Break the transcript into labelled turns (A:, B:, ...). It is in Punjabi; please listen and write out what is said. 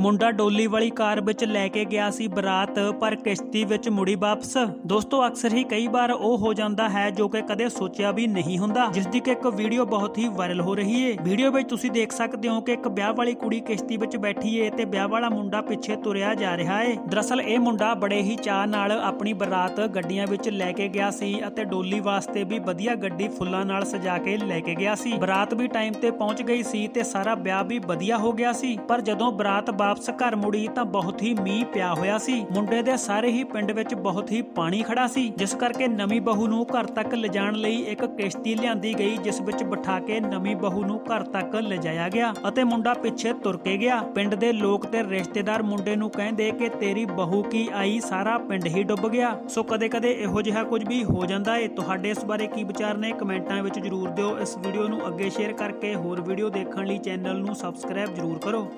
A: ਮੁੰਡਾ ਡੋਲੀ ਵਾਲੀ ਕਾਰ ਵਿੱਚ ਲੈ ਕੇ ਗਿਆ ਸੀ ਬਰਾਤ, ਪਰ ਕਿਸ਼ਤੀ ਵਿੱਚ ਮੁੜੀ ਵਾਪਸ। ਦੋਸਤੋ, ਅਕਸਰ ਹੀ ਕਈ ਵਾਰ ਉਹ ਹੋ ਜਾਂਦਾ ਹੈ ਜੋ ਕਿ ਕਦੇ ਸੋਚਿਆ ਵੀ ਨਹੀਂ ਹੁੰਦਾ, ਜਿਸ ਦੀ ਕਿ ਇੱਕ ਵੀਡੀਓ ਬਹੁਤ ਹੀ ਵਾਇਰਲ ਹੋ ਰਹੀ ਏ। ਵੀਡੀਓ ਵਿੱਚ ਤੁਸੀਂ ਦੇਖ ਸਕਦੇ ਹੋ ਕਿ ਇੱਕ ਵਿਆਹ ਵਾਲੀ ਕੁੜੀ ਕਿਸ਼ਤੀ ਵਿੱਚ ਬੈਠੀ ਏ ਤੇ ਵਿਆਹ ਵਾਲਾ ਮੁੰਡਾ ਪਿੱਛੇ ਤੁਰਿਆ ਜਾ ਰਿਹਾ ਏ। ਦਰਅਸਲ, ਇਹ ਮੁੰਡਾ ਬੜੇ ਹੀ ਚਾਅ ਨਾਲ ਆਪਣੀ ਬਰਾਤ ਗੱਡੀਆਂ ਵਿੱਚ ਲੈ ਕੇ ਗਿਆ ਸੀ ਅਤੇ ਡੋਲੀ ਵਾਸਤੇ ਵੀ ਵਧੀਆ ਗੱਡੀ ਫੁੱਲਾਂ ਨਾਲ ਸਜਾ ਕੇ ਲੈ ਕੇ ਗਿਆ ਸੀ। ਬਰਾਤ ਵੀ ਟਾਈਮ ਤੇ ਪਹੁੰਚ ਗਈ ਸੀ ਤੇ ਸਾਰਾ ਵਿਆਹ ਵੀ ਵਧੀਆ ਹੋ ਗਿਆ ਸੀ। ਪਰ ਜਦੋਂ ਬਰਾਤ ਵਾਪਸ ਘਰ ਮੁੜੀ ਤਾਂ ਬਹੁਤ ਹੀ ਮੀਂਹ ਪਿਆ ਹੋਇਆ ਸੀ। ਮੁੰਡੇ ਦੇ ਸਾਰੇ ਹੀ ਪਿੰਡ ਵਿੱਚ ਬਹੁਤ ਹੀ ਪਾਣੀ ਖੜਾ ਸੀ, ਜਿਸ ਕਰਕੇ ਨਵੀਂ ਬਹੂ ਨੂੰ ਘਰ ਤੱਕ ਲਿਜਾਣ ਲਈ ਇੱਕ ਕਿਸ਼ਤੀ ਲਿਆਂਦੀ ਗਈ, ਜਿਸ ਵਿੱਚ ਬਿਠਾ ਕੇ ਨਵੀਂ ਬਹੂ ਨੂੰ ਘਰ ਤੱਕ ਲਿਜਾਇਆ ਗਿਆ ਅਤੇ ਮੁੰਡਾ ਪਿੱਛੇ ਤੁਰ ਕੇ ਗਿਆ। ਪਿੰਡ ਦੇ ਲੋਕ ਤੇ ਰਿਸ਼ਤੇਦਾਰ ਮੁੰਡੇ ਨੂੰ ਕਹਿੰਦੇ ਕਿ ਤੇਰੀ ਬਹੂ ਕੀ ਆਈ, ਸਾਰਾ ਪਿੰਡ ਹੀ ਡੁੱਬ ਗਿਆ। ਸੋ ਕਦੇ-ਕਦੇ ਇਹੋ ਜਿਹਾ ਕੁਝ ਵੀ ਹੋ ਜਾਂਦਾ ਏ। ਤੁਹਾਡੇ ਇਸ ਬਾਰੇ ਕੀ ਵਿਚਾਰ ਨੇ ਕਮੈਂਟਾਂ ਵਿੱਚ ਜਰੂਰ ਦਿਓ। ਇਸ ਵੀਡੀਓ ਨੂੰ ਅੱਗੇ ਸ਼ੇਅਰ ਕਰਕੇ ਹੋਰ ਵੀਡੀਓ ਦੇਖਣ ਲਈ ਚੈਨਲ ਨੂੰ ਸਬਸਕ੍ਰਾਈਬ ਜਰੂਰ ਕਰੋ।